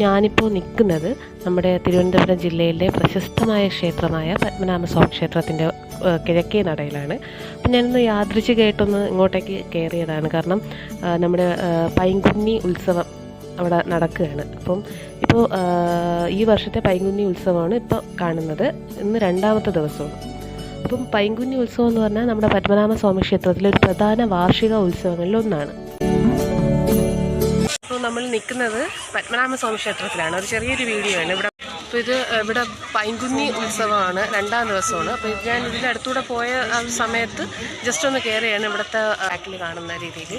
ഞാനിപ്പോൾ നിൽക്കുന്നത് നമ്മുടെ തിരുവനന്തപുരം ജില്ലയിലെ പ്രശസ്തമായ ക്ഷേത്രമായ പത്മനാഭസ്വാമി ക്ഷേത്രത്തിന്റെ കിഴക്കേ നടയിലാണ്. അപ്പം ഞാനൊന്ന് യാദൃച്ഛികമായിട്ടൊന്ന് ഇങ്ങോട്ടേക്ക് കയറിയതാണ് കാരണം നമ്മുടെ പൈങ്കുന്നി ഉത്സവം അവിടെ നടക്കുകയാണ്. അപ്പം ഇപ്പോൾ ഈ വർഷത്തെ പൈങ്കുന്നി ഉത്സവമാണ് ഇപ്പോൾ കാണുന്നത്. ഇന്ന് രണ്ടാമത്തെ ദിവസമാണ്. അപ്പം പൈങ്കുന്നി ഉത്സവം എന്ന് പറഞ്ഞാൽ നമ്മുടെ പത്മനാഭസ്വാമി ക്ഷേത്രത്തിലെ ഒരു പ്രധാന വാർഷിക ഉത്സവങ്ങളിൽ ഒന്നാണ്. ഇപ്പോൾ നമ്മൾ നിൽക്കുന്നത് പത്മനാഭസ്വാമി ക്ഷേത്രത്തിലാണ്. ഒരു ചെറിയൊരു വീഡിയോ ആണ്. ഇവിടെ അപ്പോൾ ഇത് ഇവിടെ പൈങ്കുന്നി ഉത്സവമാണ് രണ്ടാം ദിവസമാണ്. അപ്പോൾ ഞാൻ ഇതിന്റെ അടുത്തൂടെ പോയ ആ സമയത്ത് ജസ്റ്റ് ഒന്ന് കയറിയാണ് ഇവിടുത്തെ ബാക്കിൽ കാണുന്ന രീതിയിൽ.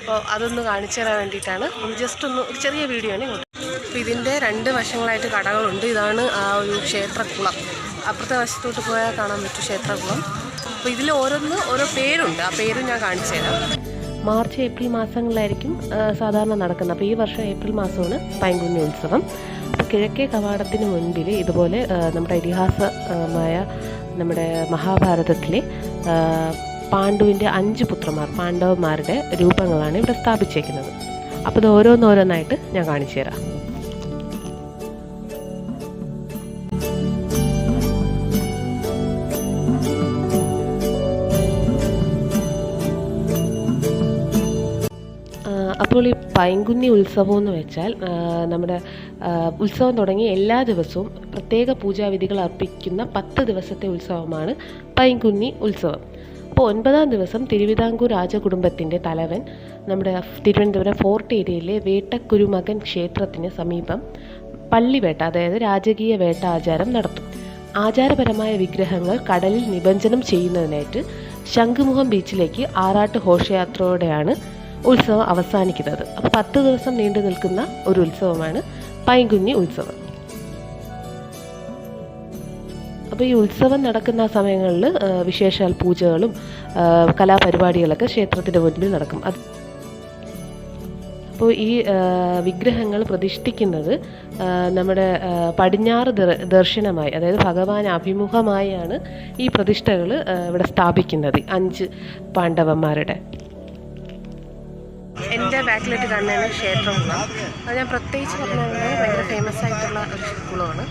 അപ്പോൾ അതൊന്ന് കാണിച്ചു തരാൻ വേണ്ടിയിട്ടാണ്. ജസ്റ്റ് ഒന്ന് ഒരു ചെറിയ വീഡിയോ ആണ് ഇങ്ങോട്ട്. അപ്പോൾ ഇതിന്റെ രണ്ട് വശങ്ങളായിട്ട് കടകളുണ്ട്. ഇതാണ് ആ ഒരു ക്ഷേത്രക്കുളം. അപ്പുറത്തെ വശത്തോട്ട് പോയാൽ കാണാൻ പറ്റും ക്ഷേത്രക്കുളം. അപ്പോൾ ഇതിൽ ഓരോന്ന് ഓരോ പേരുണ്ട്. ആ പേരും ഞാൻ കാണിച്ചു തരാം. മാർച്ച് ഏപ്രിൽ മാസങ്ങളിലായിരിക്കും സാധാരണ നടക്കുന്നത്. അപ്പോൾ ഈ വർഷം ഏപ്രിൽ മാസമാണ് പൈങ്കുഞ്ഞി ഉത്സവം. അപ്പോൾ കിഴക്കേ കവാടത്തിന് മുൻപിൽ ഇതുപോലെ നമ്മുടെ ഇതിഹാസമായ നമ്മുടെ മഹാഭാരതത്തിലെ പാണ്ഡുവിന്റെ അഞ്ച് പുത്രന്മാർ പാണ്ഡവന്മാരുടെ രൂപങ്ങളാണ് ഇവിടെ സ്ഥാപിച്ചേക്കുന്നത്. അപ്പോൾ ഇത് ഓരോന്നോരോന്നായിട്ട് ഞാൻ കാണിച്ചു തരാം. അപ്പോൾ ഈ പൈങ്കുന്നി ഉത്സവം എന്ന് വെച്ചാൽ നമ്മുടെ ഉത്സവം തുടങ്ങി എല്ലാ ദിവസവും പ്രത്യേക പൂജാവിധികൾ അർപ്പിക്കുന്ന പത്ത് ദിവസത്തെ ഉത്സവമാണ് പൈങ്കുന്നി ഉത്സവം. അപ്പോൾ ഒൻപതാം ദിവസം തിരുവിതാംകൂർ രാജകുടുംബത്തിന്റെ തലവൻ നമ്മുടെ തിരുവനന്തപുരം ഫോർട്ട് ഏരിയയിലെ വേട്ടക്കുരുമകൻ ക്ഷേത്രത്തിന് സമീപം പള്ളിവേട്ട അതായത് രാജകീയ വേട്ട ആചാരം നടത്തും. ആചാരപരമായ വിഗ്രഹങ്ങൾ കടലിൽ നിബഞ്ജനം ചെയ്യുന്നതിനായിട്ട് ശംഖുമുഖം ബീച്ചിലേക്ക് ആറാട്ട് ഘോഷയാത്രയോടെയാണ് ഉത്സവം അവസാനിക്കുന്നത്. അപ്പോൾ പത്ത് ദിവസം നീണ്ടു നിൽക്കുന്ന ഒരു ഉത്സവമാണ് പൈങ്കുഞ്ഞി ഉത്സവം. അപ്പോൾ ഈ ഉത്സവം നടക്കുന്ന സമയങ്ങളിൽ വിശേഷാൽ പൂജകളും കലാപരിപാടികളൊക്കെ ക്ഷേത്രത്തിന്റെ മുൻപിൽ നടക്കും. അത് അപ്പോൾ ഈ വിഗ്രഹങ്ങൾ പ്രതിഷ്ഠിക്കുന്നത് നമ്മുടെ പടിഞ്ഞാറ് ദർ- ദർശനമായി അതായത് ഭഗവാൻ അഭിമുഖമായാണ് ഈ പ്രതിഷ്ഠകൾ ഇവിടെ സ്ഥാപിക്കുന്നത് അഞ്ച് പാണ്ഡവന്മാരുടെ. എന്റെ ബാക്കിലേക്ക് കാണുന്നതാണ് ക്ഷേത്രമുള്ളത് അത് ഞാൻ പ്രത്യേകിച്ച് പറഞ്ഞാൽ ഭയങ്കര ഫേമസ് ആയിട്ടുള്ള ഒരു സ്കൂളാണ്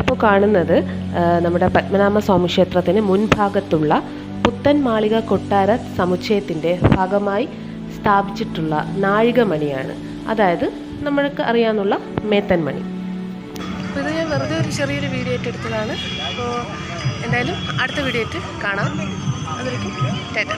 ഇപ്പോൾ കാണുന്നത് നമ്മുടെ പത്മനാഭ സ്വാമി ക്ഷേത്രത്തിന് മുൻഭാഗത്തുള്ള പുത്തൻ മാളിക കൊട്ടാര സമുച്ചയത്തിന്റെ ഭാഗമായി സ്ഥാപിച്ചിട്ടുള്ള നാഴികമണിയാണ്. അതായത് നമ്മൾക്ക് അറിയാവുന്ന മേത്തൻ മണി അപ്പോൾ ഇത് ഞാൻ വെറുതെ ഒരു ചെറിയൊരു വീഡിയോ ആയിട്ട് എടുത്തതാണ്. അപ്പോൾ എന്തായാലും അടുത്ത വീഡിയോ ആയിട്ട് കാണാം. ടാറ്റ.